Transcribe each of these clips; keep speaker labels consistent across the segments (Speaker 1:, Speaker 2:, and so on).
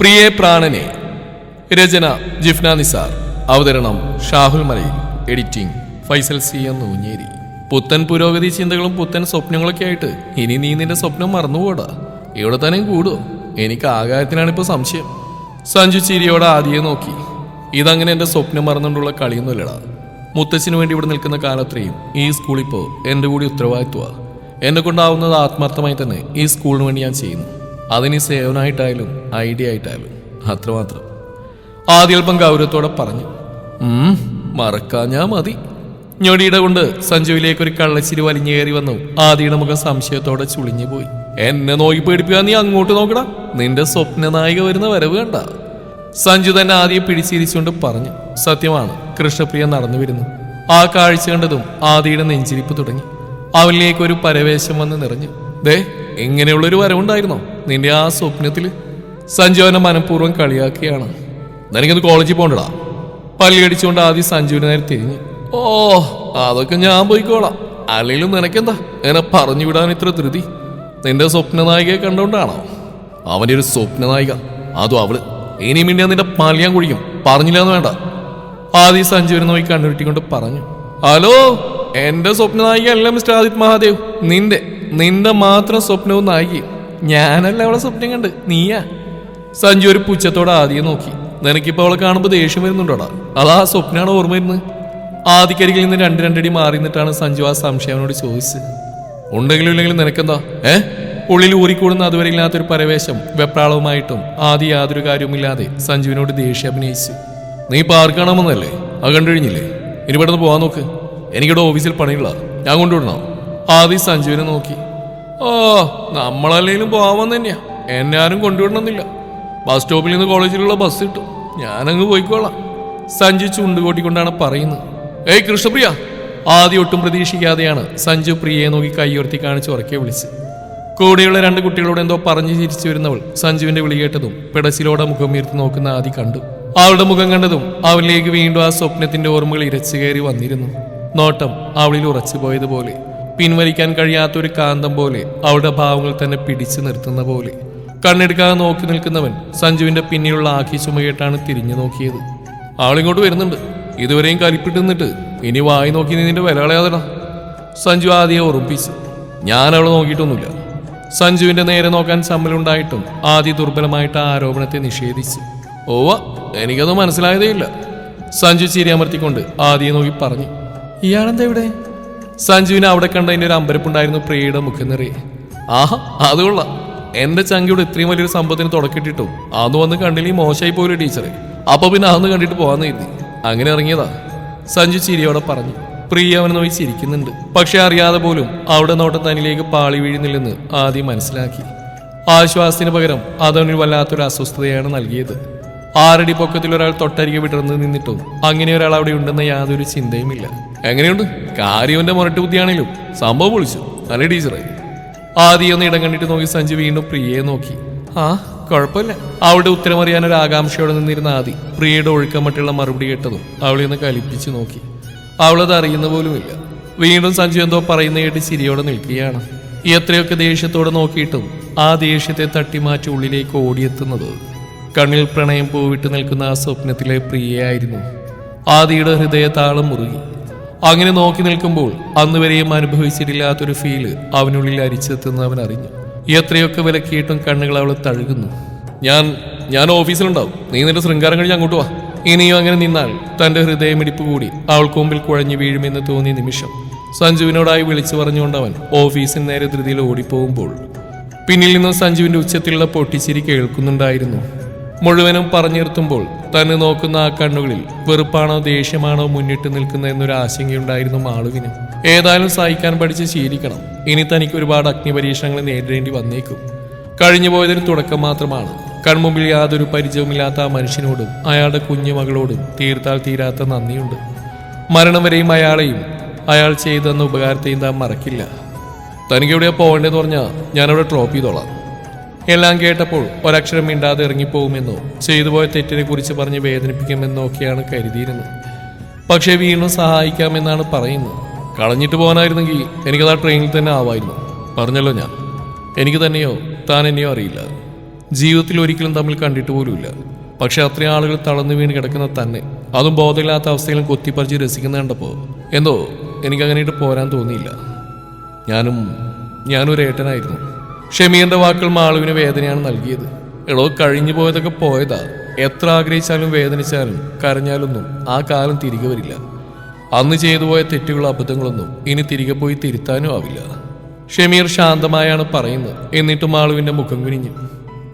Speaker 1: പ്രിയേ പ്രാണനെ രചന ജിഫ്ന നിസാർ. അവതരണം ഷാഹുൽ മലയിൽ. എഡിറ്റിംഗ് ഫൈസൽ സി എന്ന് ഊഞ്ഞേരി പുത്തൻ പുരോഗതി ചിന്തകളും പുത്തൻ സ്വപ്നങ്ങളൊക്കെ ആയിട്ട് ഇനി നീ നിന്റെ സ്വപ്നം മറന്നുപോടാ. ഇവിടെ തന്നെ കൂടുമോ എനിക്ക് ആകാരത്തിനാണ് ഇപ്പൊ സംശയം. സഞ്ജു ചിരിയോടെ ആദ്യം നോക്കി. ഇതങ്ങനെ എന്റെ സ്വപ്നം മറന്നുകൊണ്ടുള്ള കളിയൊന്നുമില്ലടാ. മുത്തച്ഛന് വേണ്ടി ഇവിടെ നിൽക്കുന്ന കാലത്രയും ഈ സ്കൂളിപ്പോ എന്റെ കൂടി ഉത്തരവാദിത്വ എന്നെ കൊണ്ടാവുന്നത് ആത്മാർത്ഥമായി തന്നെ ഈ സ്കൂളിന് വേണ്ടി ഞാൻ ചെയ്യുന്നു. അതിന് സേവനമായിട്ടായാലും ഐഡിയ ആയിട്ടായാലും അത്രമാത്രം. ആദ്യ അല്പം ഗൗരവത്തോടെ പറഞ്ഞു മറക്കാഞ്ഞാ മതി. ഞൊടിയുടെ കൊണ്ട് സഞ്ജുവിലേക്ക് ഒരു കള്ളച്ചിരി വലിഞ്ഞേറി വന്നു. ആദിയുടെ മുഖം സംശയത്തോടെ ചുളിഞ്ഞു പോയി. എന്നെ നോക്കി പേടിപ്പിക്കാൻ നീ അങ്ങോട്ട് നോക്കടാ. നിന്റെ സ്വപ്ന നായിക വരുന്ന വരവ് കണ്ട. സഞ്ജു തന്നെ ആദ്യം പിടിച്ചിരിച്ചുകൊണ്ട് പറഞ്ഞു സത്യമാണ് കൃഷ്ണപ്രിയ നടന്നു വരുന്നു. ആ കാഴ്ച കണ്ടതും ആദിയുടെ നെഞ്ചിരിപ്പ് തുടങ്ങി. അവനിലേക്ക് ഒരു പരവേശം വന്ന് നിറഞ്ഞു. ദേ ഇങ്ങനെയുള്ളൊരു വരവുണ്ടായിരുന്നോ? നിന്റെ ആ സ്വപ്നത്തിൽ സഞ്ജുവിനെ മനഃപൂർവം കളിയാക്കിയാണ്. നിനക്കത് കോളേജിൽ പോകണ്ടടാ പല്ലിയടിച്ചുകൊണ്ട് ആദ്യം സഞ്ജുവിനെ നേരെ തിരിഞ്ഞു. ഓ അതൊക്കെ ഞാൻ പോയിക്കോളാം. അല്ലെങ്കിലും നിനക്കെന്താ? എന്നെ പറഞ്ഞു വിടാൻ ഇത്ര ധൃതി. നിന്റെ സ്വപ്ന നായികയെ കണ്ടോണ്ടാണോ? അവന്റെ ഒരു സ്വപ്ന നായിക അതും അവൾ. ഇനി മിണ്ടിയാ നിന്റെ പാലിയാൻ കുഴിക്കും പറഞ്ഞില്ലാന്ന് വേണ്ട. ആദ്യം സഞ്ജുവിനെ നോക്കി കണ്ണുരുട്ടിക്കൊണ്ട് പറഞ്ഞു. ഹലോ എന്റെ സ്വപ്ന നായിക അല്ല മിസ്റ്റർ ആദിത് മഹാദേവ്. നിന്റെ നിന്റെ മാത്രം സ്വപ്നവും നായിക ഞാനല്ല അവളെ സ്വപ്നം കണ്ട്. നീയാ. സഞ്ജു ഒരു പുച്ഛത്തോടെ ആദ്യം നോക്കി. നിനക്കിപ്പോ അവളെ കാണുമ്പോൾ ദേഷ്യം വരുന്നുണ്ടോടാ? അതാ സ്വപ്നാണ് ഓർമ്മ വരുന്നത്. ആദിക്കരികിൽ നിന്ന് രണ്ട് രണ്ടടി മാറി നിന്നിട്ടാണ് സഞ്ജു ആ സംശയവനോട് ചോദിച്ചത്. ഉണ്ടെങ്കിലും ഇല്ലെങ്കിലും നിനക്കെന്താ? ഏ? ഉള്ളിൽ ഊറിക്കൂടുന്ന അതുവരെ ഇല്ലാത്തൊരു പരവേശം വെപ്രാളവുമായിട്ടും ആദ്യ യാതൊരു കാര്യവുമില്ലാതെ സഞ്ജുവിനോട് ദേഷ്യം അഭിനയിച്ചു. നീ പാർക്ക് കാണാമെന്നല്ലേ അത് കണ്ടുകഴിഞ്ഞില്ലേ? ഇനി പെട്ടെന്ന് പോവാൻ നോക്ക്. എനിക്കിവിടെ ഓഫീസിൽ പണിയുള്ള ഞാൻ കൊണ്ടുവിടണോ? ആദ്യം സഞ്ജുവിനെ നോക്കി. ഓ നമ്മളല്ലെങ്കിലും പോവാൻ തന്നെയാ. എന്നെ ആരും കൊണ്ടുവിടണമെന്നില്ല. ബസ് സ്റ്റോപ്പിൽ നിന്ന് കോളേജിലുള്ള ബസ് കിട്ടും. ഞാനങ്ങ് പോയിക്കോളാം. സഞ്ജു ചുണ്ടുകൂട്ടിക്കൊണ്ടാണ് പറയുന്നത്. ഏയ് കൃഷ്ണപ്രിയ ആദ്യം ഒട്ടും പ്രതീക്ഷിക്കാതെയാണ് സഞ്ജു പ്രിയയെ നോക്കി കൈയുയർത്തി കാണിച്ച് ഉറക്കെ വിളിച്ച് കൂടെയുള്ള രണ്ട് കുട്ടികളോട് എന്തോ പറഞ്ഞു ചിരിച്ചു വരുന്നവൾ സഞ്ജുവിന്റെ വിളി കേട്ടതും പിടച്ചിലോടെ മുഖം ഉയർത്തി നോക്കുന്ന ആദി കണ്ടു. അവളുടെ മുഖം കണ്ടതും അവളിലേക്ക് വീണ്ടും ആ സ്വപ്നത്തിന്റെ ഓർമ്മകൾ ഇരച്ചു കയറി വന്നിരുന്നു. നോട്ടം അവളിൽ ഉറച്ചു പോയതുപോലെ പിൻവലിക്കാൻ കഴിയാത്തൊരു കാന്തം പോലെ അവളുടെ ഭാവങ്ങൾ തന്നെ പിടിച്ചു നിർത്തുന്ന പോലെ. കണ്ണെടുക്കാതെ നോക്കി നിൽക്കുന്നവൻ സഞ്ജുവിന്റെ പിന്നിലുള്ള ആഖി ചുമകേട്ടാണ് തിരിഞ്ഞു നോക്കിയത്. ആളിങ്ങോട്ട് വരുന്നുണ്ട്. ഇതുവരെയും കലിപ്പിട്ട് നിന്നിട്ട് ഇനി വായി നോക്കി നിന്നിന്റെ നിന്റെ വില കളയാതെടാ. സഞ്ജു ആദ്യം ഉറപ്പിച്ചു. ഞാൻ അവളെ നോക്കിയിട്ടൊന്നുമില്ല. സഞ്ജുവിന്റെ നേരെ നോക്കാൻ സമ്മലുണ്ടായിട്ടും ആദ്യ ദുർബലമായിട്ട് ആരോപണത്തെ നിഷേധിച്ചു. ഓവ എനിക്കത് മനസ്സിലായതേ ഇല്ല സഞ്ജു ചിരി അമർത്തിക്കൊണ്ട് ആദ്യം നോക്കി പറഞ്ഞു. ഇയാളെന്താ ഇവിടെ? സഞ്ജുവിനെ അവിടെ കണ്ടതിന്റെ ഒരു അമ്പരപ്പുണ്ടായിരുന്നു പ്രിയയുടെ മുഖം നിറയെ. ആഹാ അത് കൊള്ളാം. എന്റെ ചങ്കിയുടെ ഇത്രയും വലിയൊരു സംഭവത്തിന് തുടക്കിട്ടിട്ടു അന്ന് വന്ന് കണ്ടില്ലേ മോശമായി പോലും ടീച്ചറെ? അപ്പൊ പിന്നെ അന്ന് കണ്ടിട്ട് പോവാന്ന് കരുതി അങ്ങനെ ഇറങ്ങിയതാ. സഞ്ജു ചിരിയോടെ പറഞ്ഞു. പ്രിയ അവനെ നോക്കി ചിരിക്കുന്നുണ്ട്. പക്ഷെ അറിയാതെ പോലും അവിടെ നോട്ടം തന്നിലേക്ക് പാളി വീഴുന്നില്ലെന്ന് ആദ്യം മനസ്സിലാക്കി. ആശ്വാസത്തിന് പകരം അതവന് വല്ലാത്തൊരു അസ്വസ്ഥതയാണ് നൽകിയത്. ആറടി പൊക്കത്തിൽ ഒരാൾ തൊട്ടരികെ വിടർന്ന് നിന്നിട്ടും അങ്ങനെ ഒരാൾ അവിടെ ഉണ്ടെന്ന യാതൊരു ചിന്തയുമില്ല. എങ്ങനെയുണ്ട്? കാര്യവന്റെ മുരട്ട് ബുദ്ധിയാണേലും. സംഭവം പൊളിച്ചു. നല്ല ടീച്ചറെ? ആദ്യം ഒന്ന് ഇടം കണ്ടിട്ട് നോക്കി സഞ്ജു വീണ്ടും പ്രിയയെ നോക്കി. ആ കുഴപ്പമില്ല. അവളുടെ ഉത്തരമറിയാൻ ഒരു ആകാംക്ഷയോടെ നിന്നിരുന്ന ആദി പ്രിയയുടെ ഒഴുക്കമട്ടുള്ള മറുപടി കേട്ടതും അവളെ ഒന്ന് കലിപ്പിച്ചു നോക്കി. അവളത് അറിയുന്ന പോലുമില്ല. വീണ്ടും സഞ്ജു എന്തോ പറയുന്ന കേട്ട് ചിരിയോടെ നിൽക്കുകയാണ്. എത്രയൊക്കെ ദേഷ്യത്തോടെ നോക്കിയിട്ടും ആ ദേഷ്യത്തെ തട്ടിമാറ്റി ഉള്ളിലേക്ക് ഓടിയെത്തുന്നത്. കണ്ണിൽ പ്രണയം പൂവിട്ട് നിൽക്കുന്ന ആ സ്വപ്നത്തിലെ പ്രിയയായിരുന്നു. ആദിയുടെ ഹൃദയ താളം മുറുകി. അങ്ങനെ നോക്കി നിൽക്കുമ്പോൾ അന്ന് വരെയും അനുഭവിച്ചിട്ടില്ലാത്തൊരു ഫീൽ അവനുള്ളിൽ അരിച്ചെത്തുന്ന അവൻ അറിഞ്ഞു എത്രയൊക്കെ വിലക്കിയിട്ടും കണ്ണുകൾ അവൾ തഴുകുന്നു. ഞാൻ ഞാൻ ഓഫീസിലുണ്ടാവും. നീ നിന്റെ ശൃംഗാരം കഴിഞ്ഞ് അങ്ങോട്ട് വാ. ഇനിയും അങ്ങനെ നിന്നാൽ തന്റെ ഹൃദയമിടിപ്പ് കൂടി അവൾക്ക് മുമ്പിൽ കുഴഞ്ഞു വീഴുമെന്ന് തോന്നിയ നിമിഷം സഞ്ജുവിനോടായി വിളിച്ചു പറഞ്ഞുകൊണ്ടവൻ ഓഫീസിന് നേരെ ധൃതിയിൽ ഓടിപ്പോകുമ്പോൾ പിന്നിൽ നിന്നും സഞ്ജുവിന്റെ ഉച്ചത്തിലുള്ള പൊട്ടിച്ചിരി കേൾക്കുന്നുണ്ടായിരുന്നു. മുഴുവനും പറഞ്ഞു നിർത്തുമ്പോൾ തന്നെ നോക്കുന്ന ആ കണ്ണുകളിൽ വെറുപ്പാണോ ദേഷ്യമാണോ മുന്നിട്ട് നിൽക്കുന്ന എന്നൊരു ആശങ്കയുണ്ടായിരുന്നു മാളുവിന്. ഏതായാലും സഹിക്കാൻ പഠിച്ച് ശീലിക്കണം. ഇനി തനിക്ക് ഒരുപാട് അഗ്നി പരീക്ഷണങ്ങൾ നേരിടേണ്ടി വന്നേക്കും. കഴിഞ്ഞു പോയതിന് തുടക്കം മാത്രമാണ്. കൺമുമ്പിൽ യാതൊരു പരിചയവുമില്ലാത്ത ആ മനുഷ്യനോടും അയാളുടെ കുഞ്ഞു മകളോടും തീർത്താൽ തീരാത്ത നന്ദിയുണ്ട്. മരണം വരെയും അയാളെയും അയാൾ ചെയ്തെന്ന ഉപകാരത്തെയും താൻ മറക്കില്ല. തനിക്ക് എവിടെയാ പോകേണ്ടതെന്ന് പറഞ്ഞാൽ ഞാനവിടെ ഡ്രോപ്പ് ചെയ്തോളാം. എല്ലാം കേട്ടപ്പോൾ ഒരക്ഷരം മിണ്ടാതെ ഇറങ്ങിപ്പോകുമെന്നോ ചെയ്തുപോയ തെറ്റിനെ കുറിച്ച് പറഞ്ഞ് വേദനിപ്പിക്കുമെന്നോ ഒക്കെയാണ് കരുതിയിരുന്നത്. പക്ഷേ വീണ്ടും സഹായിക്കാമെന്നാണ് പറയുന്നത്. കളഞ്ഞിട്ട് പോകാനായിരുന്നെങ്കിൽ എനിക്കത് ആ ട്രെയിനിൽ തന്നെ ആവായിരുന്നു. പറഞ്ഞല്ലോ ഞാൻ. എനിക്ക് തന്നെയോ താൻ എന്നെയോ അറിയില്ല. ജീവിതത്തിൽ ഒരിക്കലും തമ്മിൽ കണ്ടിട്ട് പോലുമില്ല. പക്ഷെ അത്രയും ആളുകൾ തളർന്നു വീണ് കിടക്കുന്ന തന്നെ അതും ബോധമില്ലാത്ത അവസ്ഥയിലും കൊത്തിപ്പറിച്ച് രസിക്കുന്ന കണ്ടപ്പോൾ എന്തോ എനിക്കങ്ങനെയിട്ട് പോരാൻ തോന്നിയില്ല. ഞാനും ഞാനൊരു ഏട്ടനായിരുന്നു ഷമീറിന്റെ വാക്കുകൾ മാളുവിന് വേദനയാണ് നൽകിയത്. എളോ കഴിഞ്ഞു പോയതൊക്കെ പോയതാ. എത്ര ആഗ്രഹിച്ചാലും വേദനിച്ചാലും കരഞ്ഞാലൊന്നും ആ കാലം തിരികെ വരില്ല. അന്ന് ചെയ്തു പോയ തെറ്റുകളും അബദ്ധങ്ങളൊന്നും ഇനി തിരികെ പോയി തിരുത്താനും ആവില്ല. ഷമീർ ശാന്തമായാണ് പറയുന്നത്. എന്നിട്ടും മാളുവിന്റെ മുഖം കുനിഞ്ഞു.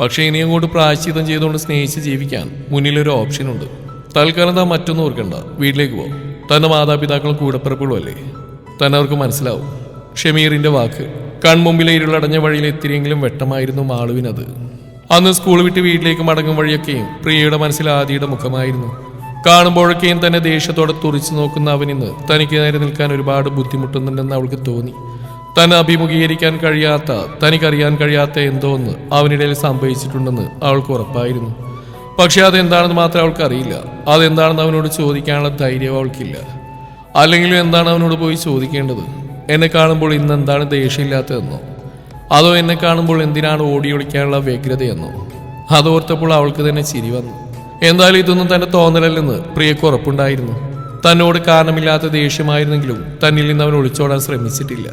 Speaker 1: പക്ഷേ ഇനി അങ്ങോട്ട് പ്രായശ്ചിതം ചെയ്തുകൊണ്ട് സ്നേഹിച്ച് ജീവിക്കാൻ മുന്നിലൊരു ഓപ്ഷനുണ്ട്. തൽക്കാലം താൻ മറ്റൊന്നും ഓർക്കണ്ട. വീട്ടിലേക്ക് പോകും തന്റെ മാതാപിതാക്കളും കൂടെപ്പിറപ്പുകളും അല്ലേ? തന്നെ അവർക്ക് മനസ്സിലാവും. ഷമീറിന്റെ വാക്ക് കൺമുമ്പിലെ ഇരുളടഞ്ഞ വഴിയിൽ എത്തിയെങ്കിലും വെട്ടമായിരുന്നു മാളുവിനത്. അന്ന് സ്കൂൾ വിട്ട് വീട്ടിലേക്ക് മടങ്ങും വഴിയൊക്കെയും പ്രിയയുടെ മനസ്സിൽ ആദിയുടെ മുഖമായിരുന്നു. കാണുമ്പോഴൊക്കെയും തന്നെ ദേഷ്യത്തോടെ തുറിച്ചു നോക്കുന്ന അവനിന്ന് തനിക്ക് നേരെ നിൽക്കാൻ ഒരുപാട് ബുദ്ധിമുട്ടുന്നുണ്ടെന്ന് അവൾക്ക് തോന്നി. തന്നെ അഭിമുഖീകരിക്കാൻ കഴിയാത്ത തനിക്കറിയാൻ കഴിയാത്ത എന്തോ ഒന്ന് അവനിടയിൽ സംഭവിച്ചിട്ടുണ്ടെന്ന് അവൾക്ക് ഉറപ്പായിരുന്നു. പക്ഷെ അതെന്താണെന്ന് മാത്രം അവൾക്ക് അറിയില്ല അതെന്താണെന്ന് അവനോട് ചോദിക്കാനുള്ള ധൈര്യം അവൾക്കില്ല. അല്ലെങ്കിലും എന്താണ് അവനോട് പോയി ചോദിക്കേണ്ടത്? എന്നെ കാണുമ്പോൾ ഇന്ന് എന്താണ് ദേഷ്യമില്ലാത്തതെന്നോ? അതോ എന്നെ കാണുമ്പോൾ എന്തിനാണ് ഓടി ഒളിക്കാനുള്ള വ്യഗ്രതയെന്നോ അതോർത്തപ്പോൾ അവൾക്ക് തന്നെ ചിരി വന്നു. എന്തായാലും ഇതൊന്നും തന്റെ തോന്നലല്ലെന്ന് പ്രിയക്ക് ഉറപ്പുണ്ടായിരുന്നു. തന്നോട് കാരണമില്ലാത്ത ദേഷ്യമായിരുന്നെങ്കിലും തന്നിൽ നിന്ന് അവൻ ഒളിച്ചോടാൻ ശ്രമിച്ചിട്ടില്ല.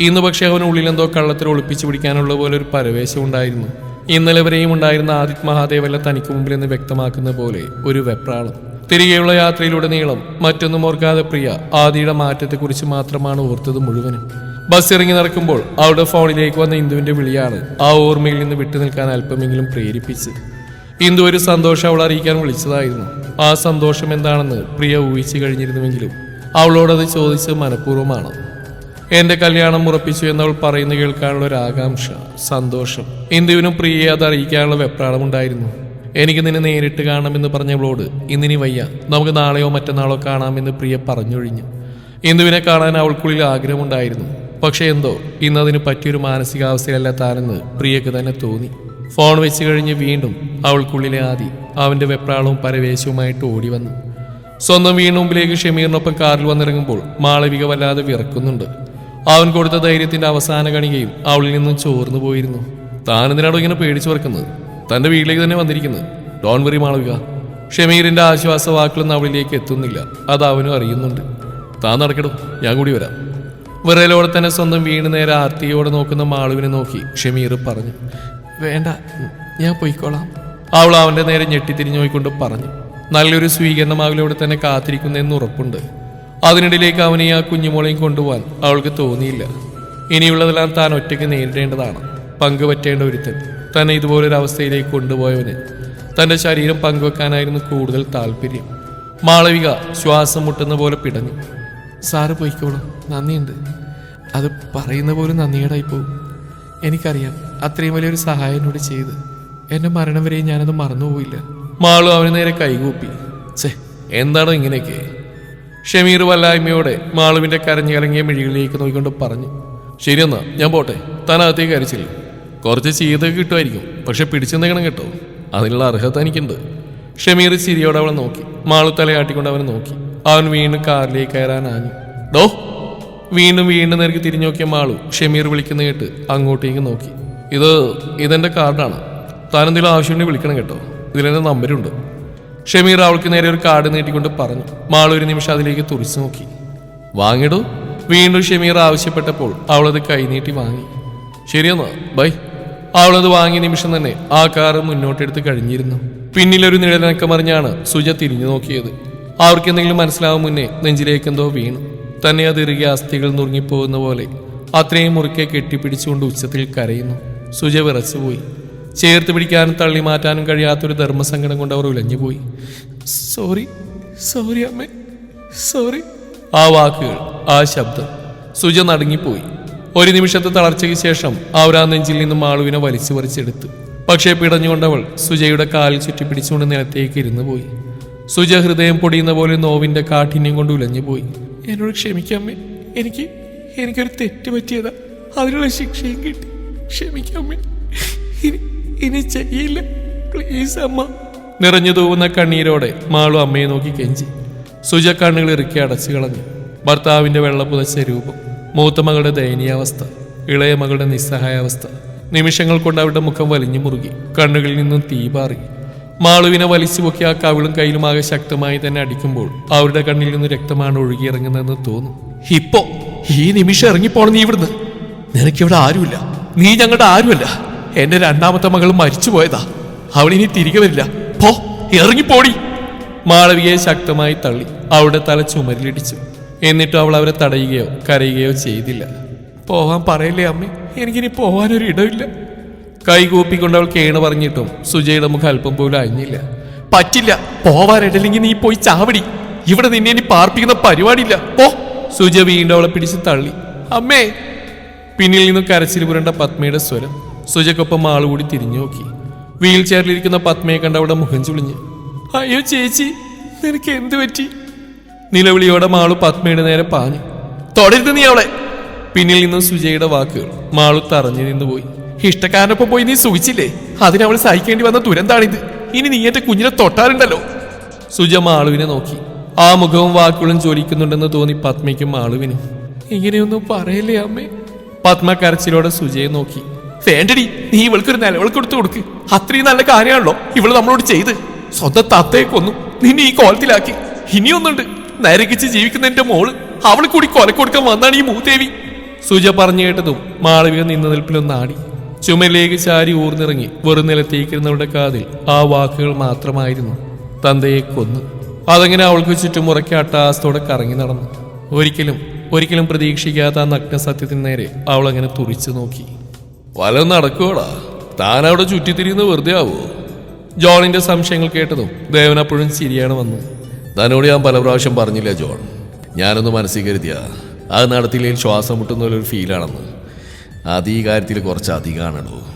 Speaker 1: ഇന്ന് പക്ഷേ അവൻ ഉള്ളിലെന്തോ കള്ളത്തിൽ ഒളിപ്പിച്ചു പിടിക്കാനുള്ള പോലെ ഒരു പരവേശം ഉണ്ടായിരുന്നു. ഇന്നലെ വരെയും ഉണ്ടായിരുന്ന ആദിത് മഹാദേവല്ല തനിക്ക് മുമ്പിൽ എന്ന് വ്യക്തമാക്കുന്ന പോലെ ഒരു വെപ്രാളം. തിരികെയുള്ള യാത്രയിലൂടെ നീളം മറ്റൊന്നും ഓർക്കാതെ പ്രിയ ആദിയുടെ മാറ്റത്തെക്കുറിച്ച് മാത്രമാണ് ഓർത്തത് മുഴുവനും. ബസ് ഇറങ്ങി നടക്കുമ്പോൾ അവളുടെ ഫോണിലേക്ക് വന്ന ഇന്ദുവിന്റെ വിളിയാണ് ആ ഓർമ്മയിൽ നിന്ന് വിട്ടു നിൽക്കാൻ അല്പമെങ്കിലും പ്രേരിപ്പിച്ചത് ഇന്ദു ഒരു സന്തോഷം അവൾ അറിയിക്കാൻ വിളിച്ചതായിരുന്നു. ആ സന്തോഷം എന്താണെന്ന് പ്രിയ ഊഹിച്ചു കഴിഞ്ഞിരുന്നുവെങ്കിലും അവളോടത് ചോദിച്ചത് മനഃപൂർവമാണ്. എന്റെ കല്യാണം ഉറപ്പിച്ചു എന്നവൾ പറയുന്നു കേൾക്കാനുള്ള ഒരു ആകാംക്ഷ സന്തോഷം ഇന്ദുവിനും പ്രിയയെ അത് അറിയിക്കാനുള്ള വെപ്രാളമുണ്ടായിരുന്നു എനിക്ക് നിന്നെ നേരിട്ട് കാണാമെന്ന് പറഞ്ഞവളോട് ഇന്നിനി വയ്യ നമുക്ക് നാളെയോ മറ്റന്നാളോ കാണാമെന്ന് പ്രിയ പറഞ്ഞൊഴിഞ്ഞു. ഇന്ദുവിനെ കാണാൻ അവൾക്കുള്ളിൽ ആഗ്രഹമുണ്ടായിരുന്നു. പക്ഷേ എന്തോ ഇന്നതിന് പറ്റിയൊരു മാനസികാവസ്ഥയല്ല താനെന്ന് പ്രിയക്ക് തന്നെ തോന്നി. ഫോൺ വെച്ച് കഴിഞ്ഞ് വീണ്ടും അവൾക്കുള്ളിലെ ആദി അവന്റെ വെപ്രാളവും പരവേശവുമായിട്ട് ഓടി വന്നു. സ്വന്തം വീണ് മുമ്പിലേക്ക് ഷമീറിനൊപ്പം കാറിൽ വന്നിറങ്ങുമ്പോൾ മാളവിക വല്ലാതെ വിറക്കുന്നുണ്ട്. അവൻ കൊടുത്ത ധൈര്യത്തിന്റെ അവസാന കണികയും അവളിൽ നിന്നും ചോർന്നു പോയിരുന്നു താനെന്തിനാണോ ഇങ്ങനെ പേടിച്ചു പറക്കുന്നത് തന്റെ വീട്ടിലേക്ക് തന്നെ വന്നിരിക്കുന്നത് ഡോൺ വെറി മാളവിക ഷമീറിന്റെ ആശ്വാസ വാക്കുകളൊന്നും അവളിലേക്ക് എത്തുന്നില്ല. അത് അവനും അറിയുന്നുണ്ട്. താൻ നടക്കടോ. ഞാൻ കൂടി വരാം. വിറയലോടെ തന്നെ സ്വന്തം വീണ് നേരെ ആർത്തിയോടെ നോക്കുന്ന മാളുവിനെ നോക്കി ഷമീർ പറഞ്ഞു വേണ്ട ഞാൻ പോയിക്കോളാം. അവൾ അവന്റെ നേരെ ഞെട്ടിത്തിരിഞ്ഞു പോയിക്കൊണ്ട് പറഞ്ഞു നല്ലൊരു സ്വീകരണം അവളിവിടെ തന്നെ കാത്തിരിക്കുന്നതെന്ന് ഉറപ്പുണ്ട്. അതിനിടയിലേക്ക് അവനെ ആ കുഞ്ഞുമോളെയും കൊണ്ടുപോകാൻ അവൾക്ക് തോന്നിയില്ല. ഇനിയുള്ളതെല്ലാം താൻ ഒറ്റയ്ക്ക് നേരിടേണ്ടതാണ്. പങ്കുപറ്റേണ്ട ഒരുത്തൻ. തന്നെ ഇതുപോലൊരവസ്ഥയിലേക്ക് കൊണ്ടുപോയവന് തന്റെ ശരീരം പങ്കുവെക്കാനായിരുന്നു കൂടുതൽ താല്പര്യം. മാളവിക ശ്വാസം മുട്ടുന്ന പോലെ പിടഞ്ഞു. സാറ് പോയിക്കോളൂ. നന്ദിയുണ്ട്. അത് പറയുന്ന പോലും നന്ദിയേടായി പോകും എനിക്കറിയാം. അത്രയും വലിയൊരു സഹായം എന്നോട് ചെയ്ത്. എന്റെ മരണം വരെ ഞാനത് മറന്നുപോയില്ല മാളു അവന് നേരെ കൈകൂപ്പി. ഛേ എന്താണോ ഇങ്ങനെയൊക്കെ? ഷമീർ വല്ലായ്മയോടെ മാളുവിന്റെ കരഞ്ഞിറങ്ങിയ മിഴികളിലേക്ക് നോക്കിക്കൊണ്ട് പറഞ്ഞു. ശരിയെന്നാ ഞാൻ പോട്ടെ. താൻ അകത്തേക്ക് അരിച്ചില്ല കുറച്ച് ചെയ്ത് കിട്ടുമായിരിക്കും. പക്ഷെ പിടിച്ചു നിൽക്കണം കേട്ടോ. അതിനുള്ള അർഹത എനിക്കുണ്ട്. ഷമീർ ചിരിയോടെ അവളെ നോക്കി. മാളു തലയാട്ടിക്കൊണ്ട് അവനെ നോക്കി. അവൻ വീണ്ടും കാറിലേക്ക് കയറാൻ ആഞ്ഞു. ഡോ വീണ്ടും വീണ്ടും നേർക്ക് തിരിഞ്ഞു നോക്കിയ മാളു ഷമീർ വിളിക്കുന്ന കേട്ട് അങ്ങോട്ടേക്ക് നോക്കി. ഇത് ഇതെന്റെ കാർഡാണ്. താൻ എന്തെങ്കിലും ആവശ്യമുണ്ടെങ്കിൽ വിളിക്കണം കേട്ടോ. ഇതിലെന്റെ നമ്പരുണ്ട്. ഷമീർ അവൾക്ക് നേരെ ഒരു കാർഡ് നീട്ടിക്കൊണ്ട് പറഞ്ഞു. മാളു ഒരു നിമിഷം അതിലേക്ക് തുറിച്ചു നോക്കി. വാങ്ങിടൂ വീണ്ടും ഷമീർ ആവശ്യപ്പെട്ടപ്പോൾ അവളത് കൈനീട്ടി വാങ്ങി. ശരിയെന്നാ. ബൈ. അവളത് വാങ്ങിയ നിമിഷം തന്നെ ആ കാറ് മുന്നോട്ടെടുത്ത് കഴിഞ്ഞിരുന്നു. പിന്നിലൊരു നിഴലനക്കമറിഞ്ഞാണ് സുജ തിരിഞ്ഞു നോക്കിയത്. അവർക്ക് എന്തെങ്കിലും മനസ്സിലാവും മുന്നേ നെഞ്ചിലേക്ക് എന്തോ വീണു. തന്നെ അത് ഇറുകിയ അസ്ഥികൾ നുറുങ്ങിപ്പോകുന്ന പോലെ അത്രയും മുറുക്കെ കെട്ടിപ്പിടിച്ചുകൊണ്ട് ഉച്ചത്തിൽ കരയുന്നു. സുജ വിറച്ചുപോയി. ചേർത്ത് പിടിക്കാനും തള്ളി മാറ്റാനും കഴിയാത്തൊരു ധർമ്മസങ്കടം കൊണ്ട് അവർ ഉലഞ്ഞുപോയി. സോറി സോറി അമ്മേ സോറി ആ വാക്കുകൾ ആ ശബ്ദം. സുജ നടുങ്ങിപ്പോയി. ഒരു നിമിഷത്തെ തളർച്ചയ്ക്ക് ശേഷം അവർ ആ നെഞ്ചിൽ നിന്നും മാളുവിനെ വലിച്ചു പറിച്ചെടുത്തു. പക്ഷേ പിടഞ്ഞുകൊണ്ടവൾ സുജയുടെ കാലിൽ ചുറ്റി പിടിച്ചുകൊണ്ട് നിലത്തേക്ക് ഇരുന്നു പോയി. സുജ ഹൃദയം പൊടിയുന്ന പോലെ നോവിന്റെ കാഠിന്യം കൊണ്ട് ഉലഞ്ഞുപോയി എന്നോട് ക്ഷമിക്കാമേ എനിക്ക് എനിക്കൊരു തെറ്റ് പറ്റിയതാ. അതിനുള്ള ശിക്ഷയും കിട്ടി. ക്ഷമിക്കാമേ ഇനി ഇനി ചെയ്യില്ല. പ്ലീസ് അമ്മ. നിറഞ്ഞു തൂവുന്ന കണ്ണീരോടെ മാളു അമ്മയെ നോക്കി കെഞ്ചി. സുജ കണ്ണുകൾ ഇറുക്കി അടച്ചു കളഞ്ഞു. ഭർത്താവിന്റെ വെള്ളപ്പുതച്ച രൂപം. മൂത്ത മകളുടെ ദയനീയാവസ്ഥ ഇളയ മകളുടെ നിസ്സഹായാവസ്ഥ. നിമിഷങ്ങൾ കൊണ്ട് അവരുടെ മുഖം വലിഞ്ഞു മുറുകി കണ്ണുകളിൽ നിന്നും തീ പാറി. മാളുവിനെ വലിച്ചു പൊക്കി ആ കവിളും കയ്യിലുമാകെ ശക്തമായി തന്നെ അടിക്കുമ്പോൾ അവരുടെ കണ്ണിൽ നിന്ന് രക്തമാണ് ഒഴുകിയിറങ്ങുന്നതെന്ന് തോന്നും. ഇപ്പോ ഈ നിമിഷം ഇറങ്ങിപ്പോണം നീ ഇവിടുന്ന്. നിനക്കിവിടെ ആരുമില്ല. നീ ഞങ്ങളുടെ ആരുമല്ല. എന്റെ രണ്ടാമത്തെ മകൾ മരിച്ചു പോയതാ ഇനി തിരികെ വരില്ല. പോ ഇറങ്ങിപ്പോടി. മാളവികയെ ശക്തമായി തള്ളി അവളുടെ തല ചുമരിലിടിച്ചു. എന്നിട്ടും അവൾ അവരെ തടയുകയോ കരയുകയോ ചെയ്തില്ല. പോവാൻ പറയില്ലേ അമ്മേ? എനിക്കിനി പോവാനൊരു ഇടമില്ല കൈകൂപ്പിക്കൊണ്ട് അവൾ കേണ് പറഞ്ഞിട്ടും സുജയുടെ മുഖം അല്പം പോലും അഴിഞ്ഞില്ല. പറ്റില്ല പോവാനിടലെങ്കിൽ നീ പോയി ചാവടി. ഇവിടെ നിന്നെ ഇനി പാർപ്പിക്കുന്ന പരിപാടിയില്ല. പോ. സുജ വീണ്ടും അവളെ പിടിച്ച് തള്ളി. അമ്മേ. പിന്നിൽ നിന്ന് കരച്ചിൽ പുരണ്ട പത്മയുടെ സ്വരം സുജക്കൊപ്പം ആളുകൂടി തിരിഞ്ഞു നോക്കി. വീൽ ചെയറിലിരിക്കുന്ന പത്മയെ കണ്ട് അവിടെ മുഖം ചുളിഞ്ഞ്. അയ്യോ ചേച്ചി നിനക്ക് എന്ത് പറ്റി? നിലവിളിയോടെ മാളു പത്മയുടെ നേരെ പാഞ്ഞു. തൊടരുത് നീ അവളെ. പിന്നിൽ നിന്നും സുജയുടെ വാക്കുകൾ മാളു തറഞ്ഞു നിന്നുപോയി. ഇഷ്ടക്കാരനൊപ്പം പോയി നീ സൂചിച്ചില്ലേ അതിനവൾ സഹിക്കേണ്ടി വന്ന ദുരന്താണിത്. ഇനി നീ എന്റെ കുഞ്ഞിനെ തൊട്ടാറുണ്ടല്ലോ. സുജ മാളുവിനെ നോക്കി. ആ മുഖവും വാക്കുകളും ചോദിക്കുന്നുണ്ടെന്ന് തോന്നി പത്മയ്ക്കും മാളുവിനും. ഇങ്ങനെയൊന്നും പറയല്ലേ അമ്മേ. പത്മ കരച്ചിലോടെ സുജയെ നോക്കി. വേണ്ടടി നീ ഇവൾക്കൊരു നിലവിൾ കൊടുത്തു കൊടുക്ക്. അത്രയും നല്ല കാര്യമാണല്ലോ ഇവൾ നമ്മളോട് ചെയ്ത്. സ്വന്തം തത്തയെ കൊന്നു. നിന്നെ ഈ കോലത്തിലാക്കി. ഇനിയൊന്നുണ്ട്. നരകിച്ച് ജീവിക്കുന്ന എന്റെ മോൾ അവൾ കൂടി കൊല കൊടുക്കാൻ വന്നാണ് ഈ മൂദേവി സുജ പറഞ്ഞു കേട്ടതും മാളവിക നിന്ന നിൽപ്പിലൊന്നാടി ചുമലിലേക്ക് ചാരി ഊർന്നിറങ്ങി വെറും നിലത്തേക്കിരുന്നവരുടെ കാതിൽ ആ വാക്കുകൾ മാത്രമായിരുന്നു. തന്തയെ കൊന്നു. അതങ്ങനെ അവൾക്ക് ചുറ്റും ഉറക്കി അട്ടാസത്തോടെ കറങ്ങി നടന്നു. ഒരിക്കലും ഒരിക്കലും പ്രതീക്ഷിക്കാത്ത ആ നഗ്ന സത്യത്തിന് നേരെ അവൾ അങ്ങനെ തുറിച്ചു നോക്കി. വല നടക്കുവാടാ. താൻ അവിടെ ചുറ്റിത്തിരിയുന്ന വെറുതെ ആവോ? ജോണിന്റെ സംശയങ്ങൾ കേട്ടതും ദേവൻ അപ്പോഴും വന്നത്. വന്നു തന്നോട് ഞാൻ പല പ്രാവശ്യം പറഞ്ഞില്ല ജോൺ. ഞാനൊന്ന് മനസ്സിൽ കരുതിയ അത് നടത്തിയില്ലെങ്കിൽ ശ്വാസം മുട്ടുന്ന ഒരു ഫീലാണെന്ന് അത് ഈ കാര്യത്തിൽ കുറച്ച് അധികമാണല്ലോ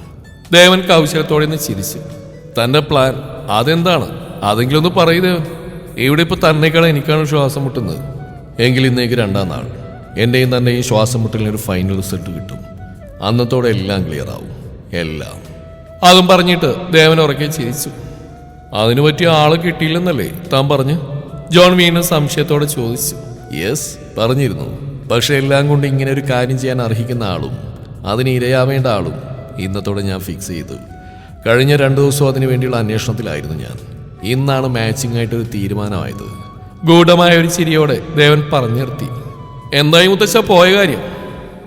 Speaker 1: ദേവൻ കൗശലത്തോടെ ഒന്ന് ചിരിച്ചു. തന്റെ പ്ലാൻ അതെന്താണ്? അതെങ്കിലും ഒന്ന് പറയുക ഇവിടെ ഇപ്പോൾ തന്നേക്കാൾ എനിക്കാണ് ശ്വാസം മുട്ടുന്നത്. എങ്കിൽ ഇന്നേക്ക് രണ്ടാം നാൾ. എന്റെയും തന്നെയും ശ്വാസം മുട്ടലിനൊരു ഫൈനൽ റിസൾട്ട് കിട്ടും. അന്നത്തോടെ എല്ലാം ക്ലിയർ ആവും. എല്ലാം. അതും പറഞ്ഞിട്ട് ദേവൻ ഉറക്കെ ചിരിച്ചു. അതിനു പറ്റിയ ആളെ കിട്ടിയില്ലെന്നല്ലേ താൻ പറഞ്ഞു? ജോൺ വീണ്ടും സംശയത്തോടെ ചോദിച്ചു. യെസ് പറഞ്ഞിരുന്നു. പക്ഷെ എല്ലാം കൊണ്ട് ഇങ്ങനെ ഒരു കാര്യം ചെയ്യാൻ അർഹിക്കുന്ന ആളും അതിന് ഇരയാവേണ്ട ആളും ഇന്നത്തോടെ ഞാൻ ഫിക്സ് ചെയ്തു. കഴിഞ്ഞ രണ്ടു ദിവസവും അതിനു വേണ്ടിയുള്ള അന്വേഷണത്തിലായിരുന്നു ഞാൻ. ഇന്നാണ് മാച്ചിങ് ആയിട്ട് ഒരു തീരുമാനമായത്. ഗൂഢമായ ഒരു ചിരിയോടെ ദേവൻ പറഞ്ഞു നിർത്തി. എന്തായി മുത്തച്ഛ പോയ കാര്യം?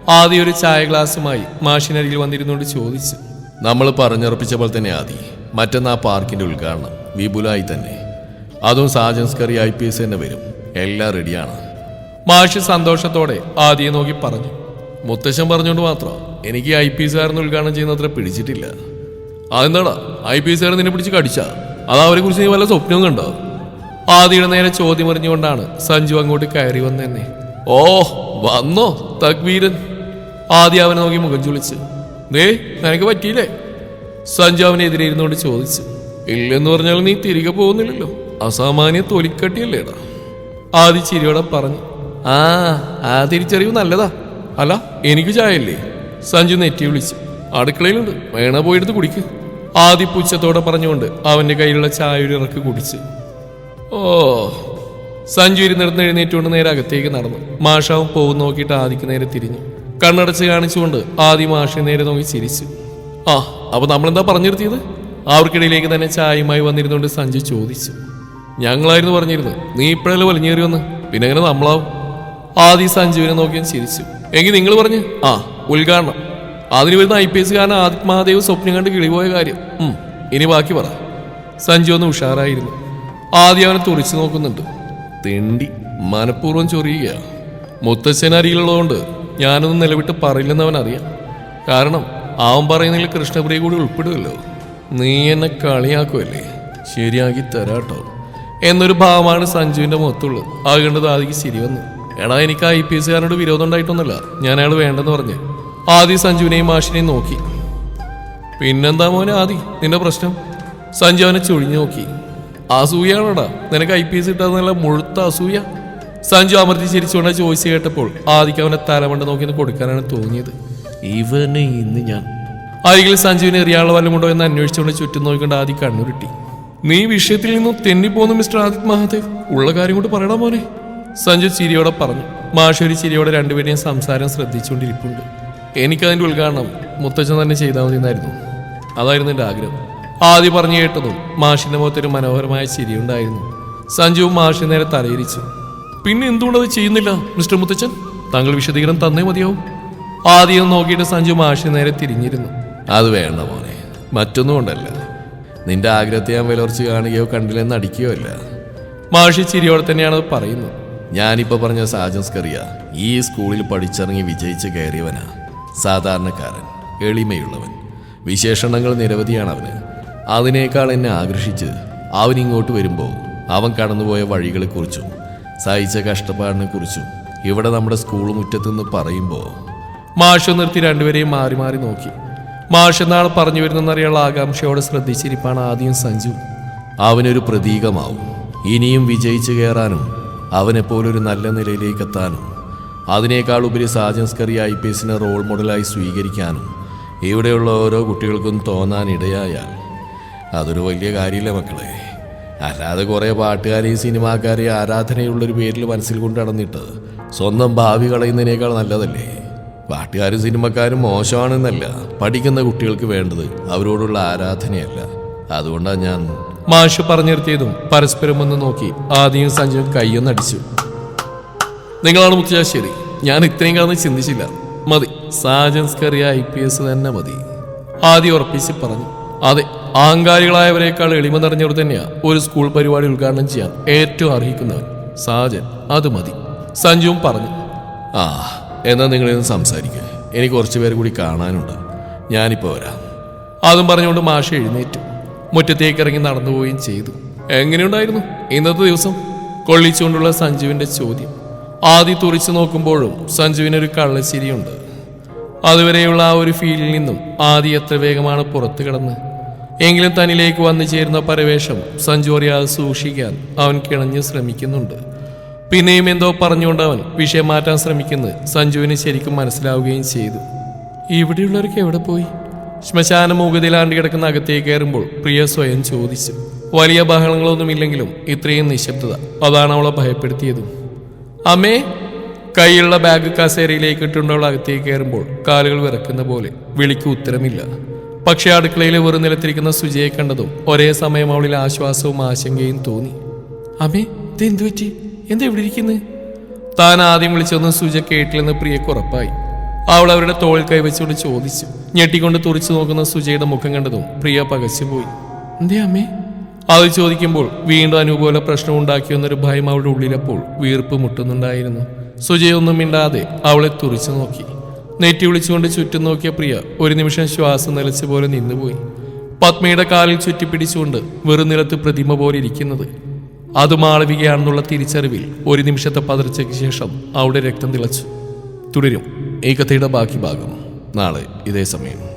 Speaker 1: ആദ്യം ഒരു ചായ ഗ്ലാസ്സുമായി മാഷിനരികിൽ വന്നിരുന്നുകൊണ്ട് ചോദിച്ചു. നമ്മൾ പറഞ്ഞുറപ്പിച്ച പോലെ തന്നെ ആദി മറ്റന്നാ പാർക്കിന്റെ ഉദ്ഘാടനം. വിപുലായി തന്നെ. അതും Sajans curry I P S തന്നെ വരും. എല്ലാം റെഡിയാണ്. മാഷി സന്തോഷത്തോടെ ആദ്യം നോക്കി പറഞ്ഞു. മുത്തശ്ശൻ പറഞ്ഞുകൊണ്ട് മാത്രം എനിക്ക് ഐ പി ആയിരുന്നു ഉദ്ഘാടനം ചെയ്യുന്ന അത്ര പിടിച്ചിട്ടില്ല. അതെന്താടാ? ഐ പി എസ് ആർ നിന്നെ പിടിച്ച് കടിച്ച? അത് അവരെ കുറിച്ച് നീ വല്ല സ്വപ്നവും കണ്ടോ ആദ്യയുടെ നേരെ ചോദ്യം എറിഞ്ഞുകൊണ്ടാണ് സഞ്ജു അങ്ങോട്ട് കയറി വന്നെന്നെ. ഓ വന്നോ തക്വീരൻ ആദ്യ അവനെ നോക്കി മുഖം ചുളിച്ച്. ദേ നിനക്ക് പറ്റിയില്ലേ? സഞ്ജു അവനെതിരെ ഇരുന്നുകൊണ്ട് ചോദിച്ചു. ഇല്ലെന്ന് പറഞ്ഞാൽ നീ തിരികെ പോകുന്നില്ലല്ലോ. അസാമാന്യ തൊലിക്കട്ടിയല്ലേടാ ആദി ചിരിയോടെ പറഞ്ഞു ആ ആ തിരിച്ചറിവ് നല്ലതാ. അല്ല എനിക്ക് ചായല്ലേ സഞ്ജു നെറ്റി വിളിച്ചു അടുക്കളയിലുണ്ട് വേണ പോയെടുത്ത് കുടിക്ക്. ആദി പുച്ഛത്തോടെ പറഞ്ഞുകൊണ്ട് അവന്റെ കയ്യിലുള്ള ചായ ഒരു ഇറക്ക് കുടിച്ച് ഓ. സഞ്ജു ഇരുന്നിടന്ന് എഴുന്നേറ്റുകൊണ്ട് നേരെ അകത്തേക്ക് നടന്നു. മാഷാവും പോകുന്ന നോക്കിയിട്ട് ആദിക്ക് നേരെ തിരിഞ്ഞു. കണ്ണടച്ച് കാണിച്ചുകൊണ്ട് ആദി മാഷെ നേരെ നോക്കി ചിരിച്ചു. ആ അപ്പൊ നമ്മളെന്താ പറഞ്ഞിരുത്തിയത്? അവർക്കിടയിലേക്ക് തന്നെ ചായയുമായി വന്നിരുന്നുകൊണ്ട് സഞ്ജു ചോദിച്ചു ഞങ്ങളായിരുന്നു പറഞ്ഞിരുന്നു നീ ഇപ്പോഴല്ലേ വലിഞ്ഞേറി വന്ന്? പിന്നെ എങ്ങനെ നമ്മളാവും? ആദി സഞ്ജീവിനെ നോക്കിയും ചിരിച്ചു. എങ്കിൽ നിങ്ങൾ പറഞ്ഞു? ആ ഉദ്ഘാടനം. അതിന് വരുന്ന ഐ പി എസ് കാരണം ആദിത് മഹാദേവ് സ്വപ്നം കണ്ട് കിളിപോയ കാര്യം. ഇനി ബാക്കി പറ. സഞ്ജു ഒന്ന് ഉഷാറായിരുന്നു. ആദ്യം അവനെ തുറിച്ചു നോക്കുന്നുണ്ട്. തെണ്ടി മനഃപൂർവം ചൊറിയുക മുത്തച്ഛൻ അരികിലുള്ളതുകൊണ്ട് ഞാനൊന്നും നിലവിട്ട് പറയില്ലെന്ന് അവൻ അറിയാം. കാരണം അവൻ പറയുന്നതിൽ കൃഷ്ണപ്രിയ കൂടി ഉൾപ്പെടുമല്ലോ. നീ എന്നെ കളിയാക്കുമല്ലേ ശരിയാക്കി തരാട്ടോ. എന്നൊരു ഭാവമാണ് സഞ്ജുവിന്റെ മുഖത്തുള്ളത്. അത് കണ്ടത് ആദിക്ക് ശരി വന്നു. എടാ എനിക്ക് ഐ പി എസ് കാരനോട് വിരോധം ഉണ്ടായിട്ടൊന്നുമില്ല ഞാൻ അയാൾ വേണ്ടെന്ന് പറഞ്ഞു. ആദ്യം സഞ്ജുവിനെയും മാഷിനെയും നോക്കി. പിന്നെന്താ മോനെ ആദി നിന്റെ പ്രശ്നം? സഞ്ജു അവനെ ചൊഴിഞ്ഞു നോക്കി. അസൂയാണോടാ? നിനക്ക് ഐ പി എസ് കിട്ടാന്നല്ല മുഴുത്ത അസൂയ? സഞ്ജു അമർത്തി ചിരിച്ചുകൊണ്ട് ചോദിച്ചു കേട്ടപ്പോൾ ആദിക്ക് അവനെ തലമണ്ട നോക്കി കൊടുക്കാനാണ് തോന്നിയത്. ഇവനെ ഇന്ന് ഞാൻ അരികിൽ സഞ്ജുവിനെ എറിയാനുള്ള വല്ലതും ഉണ്ടോ എന്ന് അന്വേഷിച്ചുകൊണ്ട് ചുറ്റും നോക്കിക്കൊണ്ട് ആദി കണ്ണുരുട്ടി. നീ വിഷയത്തിൽ നിന്നും തെന്നിപ്പോന്നു മിസ്റ്റർ ആദിത് മഹാദേവ്. ഉള്ള കാര്യം കൊണ്ട് പറയണോ മോനെ. സഞ്ജു ചിരിയോടെ പറഞ്ഞു. മാഷൊരു ചിരിയോടെ രണ്ടുപേരെയും സംസാരം ശ്രദ്ധിച്ചുകൊണ്ടിരിപ്പുണ്ട്. എനിക്കതിന്റെ ഉദ്ഘാടനം മുത്തച്ഛൻ തന്നെ ചെയ്താൽ മതി എന്നായിരുന്നു അതായിരുന്നു എന്റെ ആഗ്രഹം. ആദ്യം പറഞ്ഞു കേട്ടതും മാഷിന്റെ മുഖത്തൊരു മനോഹരമായ ചിരിയുണ്ടായിരുന്നു. സഞ്ജു മാഷി നേരെ തലയിരിച്ചു പിന്നെ എന്തുകൊണ്ടത് ചെയ്യുന്നില്ല മിസ്റ്റർ മുത്തച്ഛൻ? താങ്കൾ വിശദീകരണം തന്നേ മതിയാവും. ആദ്യം നോക്കിയിട്ട് സഞ്ജു മാഷി നേരെ തിരിഞ്ഞിരുന്നു. അത് വേണ്ട മോനെ. മറ്റൊന്നും കൊണ്ടല്ല. നിന്റെ ആഗ്രഹത്തെ ഞാൻ വിലർച്ച് കാണുകയോ കണ്ടില്ലെന്ന് അടിക്കുകയോ അല്ല. മാഷി ചിരിയോടെ തന്നെയാണ് അത് പറയുന്നത്. ഞാനിപ്പോൾ പറഞ്ഞ സാജൻസ്കറിയ ഈ സ്കൂളിൽ പഠിച്ചിറങ്ങി വിജയിച്ച് കയറിയവനാ. സാധാരണക്കാരൻ എളിമയുള്ളവൻ. വിശേഷണങ്ങൾ നിരവധിയാണ് അവന്. അതിനേക്കാൾ എന്നെ ആകർഷിച്ച് അവൻ ഇങ്ങോട്ട് വരുമ്പോൾ അവൻ കടന്നുപോയ വഴികളെക്കുറിച്ചും സഹിച്ച കഷ്ടപ്പാടിനെ കുറിച്ചും ഇവിടെ നമ്മുടെ സ്കൂൾ മുറ്റത്തുനിന്ന് പറയുമ്പോൾ മാഷ് നിർത്തി രണ്ടുപേരെയും മാറി മാറി നോക്കി. മാഷ് എന്നാൾ പറഞ്ഞു വരുന്നെന്നറിയാനുള്ള ആകാംക്ഷയോടെ ശ്രദ്ധിച്ചിരിപ്പാണ് ആദ്യം സഞ്ജു. അവനൊരു പ്രതീകമാവും. ഇനിയും വിജയിച്ചു കയറാനും അവനെപ്പോലൊരു നല്ല നിലയിലേക്ക് എത്താനും അതിനേക്കാൾ ഉപരി സാജൻസ്കറി ഐ പി എസിനെ റോൾ മോഡലായി സ്വീകരിക്കാനും ഇവിടെയുള്ള ഓരോ കുട്ടികൾക്കും തോന്നാൻ ഇടയായാൽ അതൊരു വലിയ കാര്യമില്ല മക്കളെ? അല്ലാതെ കുറേ പാട്ടുകാരെയും സിനിമാക്കാരെയും ആരാധനയുള്ളൊരു പേരിൽ മനസ്സിൽ കൊണ്ട് നടന്നിട്ട് സ്വന്തം ഭാവി കളയുന്നതിനേക്കാൾ നല്ലതല്ലേ? പാട്ടുകാരും സിനിമക്കാരും മോശമാണെന്നല്ല. പഠിക്കുന്ന കുട്ടികൾക്ക് വേണ്ടത് അവരോടുള്ള ആരാധനയല്ല. അതുകൊണ്ടാണ് ഞാൻ മാഷ് പറഞ്ഞു നിർത്തിയതും പരസ്പരം ഒന്ന് നോക്കി ആദ്യം സഞ്ജു കയ്യൊന്നടിച്ചു നിങ്ങളാണ് മുത്തശ്ശേരി. ഞാൻ ഇത്രയും കാലം ചിന്തിച്ചില്ല. മതി. സാജൻസ് കറിയ ഐ പി എസ് തന്നെ മതി. ആദ്യം ഉറപ്പിച്ച് പറഞ്ഞു. അതെ ആങ്കാരികളായവരെക്കാൾ എളിമ നിറഞ്ഞവർ തന്നെയാ ഒരു സ്കൂൾ പരിപാടി ഉദ്ഘാടനം ചെയ്യാൻ ഏറ്റവും അർഹിക്കുന്നവൻ. സാജൻ അത് മതി. സഞ്ജുവും പറഞ്ഞു. ആ എന്നാ നിങ്ങളിന്ന് സംസാരിക്കുക എനിക്ക് കുറച്ച് പേര് കൂടി കാണാനുണ്ട്. ഞാനിപ്പോൾ വരാം. അതും പറഞ്ഞുകൊണ്ട് മാഷ എഴുന്നേറ്റു. മുറ്റത്തേക്ക് ഇറങ്ങി നടന്നുപോവുകയും ചെയ്തു. എങ്ങനെയുണ്ടായിരുന്നു ഇന്നത്തെ ദിവസം? കൊള്ളിച്ചുകൊണ്ടുള്ള സഞ്ജുവിന്റെ ചോദ്യം. ആദ്യം തുറിച്ചു നോക്കുമ്പോഴും സഞ്ജുവിനൊരു കള്ളശ്ശേരിയുണ്ട്. അതുവരെയുള്ള ആ ഒരു ഫീലിൽ നിന്നും ആദി എത്ര വേഗമാണ് പുറത്തു കിടന്ന്? എങ്കിലും തന്നിലേക്ക് വന്നു ചേരുന്ന പരവേഷം സഞ്ജു അറിയാതെ സൂക്ഷിക്കാൻ അവൻ കിണഞ്ഞ് ശ്രമിക്കുന്നുണ്ട്. പിന്നെയും എന്തോ പറഞ്ഞുകൊണ്ട് അവൻ വിഷയം മാറ്റാൻ ശ്രമിക്കുന്നത് സഞ്ജുവിന് ശരിക്കും മനസ്സിലാവുകയും ചെയ്തു. ഇവിടെയുള്ളവർക്ക് എവിടെ പോയി? ശ്മശാന മൂകതയിലാണ്ട് കിടക്കുന്ന അകത്തേക്ക് കയറുമ്പോൾ പ്രിയ സ്വയം ചോദിച്ചു. വലിയ ബഹളങ്ങളൊന്നുമില്ലെങ്കിലും ഇത്രയും നിശബ്ദത അതാണ് അവളെ ഭയപ്പെടുത്തിയതും. അമ്മേ കൈയുള്ള ബാഗ് കസേരയിലേക്ക് ഇട്ടുണ്ടവൾ അകത്തേക്ക് കയറുമ്പോൾ കാലുകൾ വിറക്കുന്ന പോലെ വിളിക്ക് ഉത്തരമില്ല. പക്ഷേ അടുക്കളയിൽ വെറും നിലത്തിരിക്കുന്ന സുജയെ കണ്ടതും ഒരേ സമയം അവളിൽ ആശ്വാസവും ആശങ്കയും തോന്നി. അമ്മേ ഇതെന്തു പറ്റി? എന്താ ഇവിടെ ഇരിക്കുന്നത് താൻ ആദ്യം വിളിച്ചൊന്നും സുജ കേട്ടില്ലെന്ന് പ്രിയക്ക് ഉറപ്പായി. അവൾ അവരുടെ തോളിൽ കൈവച്ചുകൊണ്ട് ചോദിച്ചു. ഞെട്ടിക്കൊണ്ട് തുറിച്ചു നോക്കുന്ന സുജയുടെ മുഖം കണ്ടതും പ്രിയ പകച്ചുപോയി എന്തേ അമ്മേ? അത് ചോദിക്കുമ്പോൾ വീണ്ടും അനുപോലെ പ്രശ്നം ഉണ്ടാക്കിയെന്നൊരു ഭയം അവളുടെ ഉള്ളിലപ്പോൾ വീർപ്പ് മുട്ടുന്നുണ്ടായിരുന്നു. സുജയൊന്നും മിണ്ടാതെ അവളെ തുറിച്ചു നോക്കി. നെറ്റി വിളിച്ചുകൊണ്ട് ചുറ്റും നോക്കിയ പ്രിയ ഒരു നിമിഷം ശ്വാസം നിലച്ച പോലെ നിന്നുപോയി. പത്മയുടെ കാലിൽ ചുറ്റിപ്പിടിച്ചുകൊണ്ട് വെറുനിലത്ത് പ്രതിമ പോലെ ഇരിക്കുന്നത് അത് മാളവികയാണെന്നുള്ള തിരിച്ചറിവിൽ ഒരു നിമിഷത്തെ പതർച്ചയ്ക്ക് ശേഷം അവിടെ രക്തം തിളച്ചു. തുടരും. ഈ കഥയുടെ ബാക്കി ഭാഗം. നാളെ ഇതേ സമയം.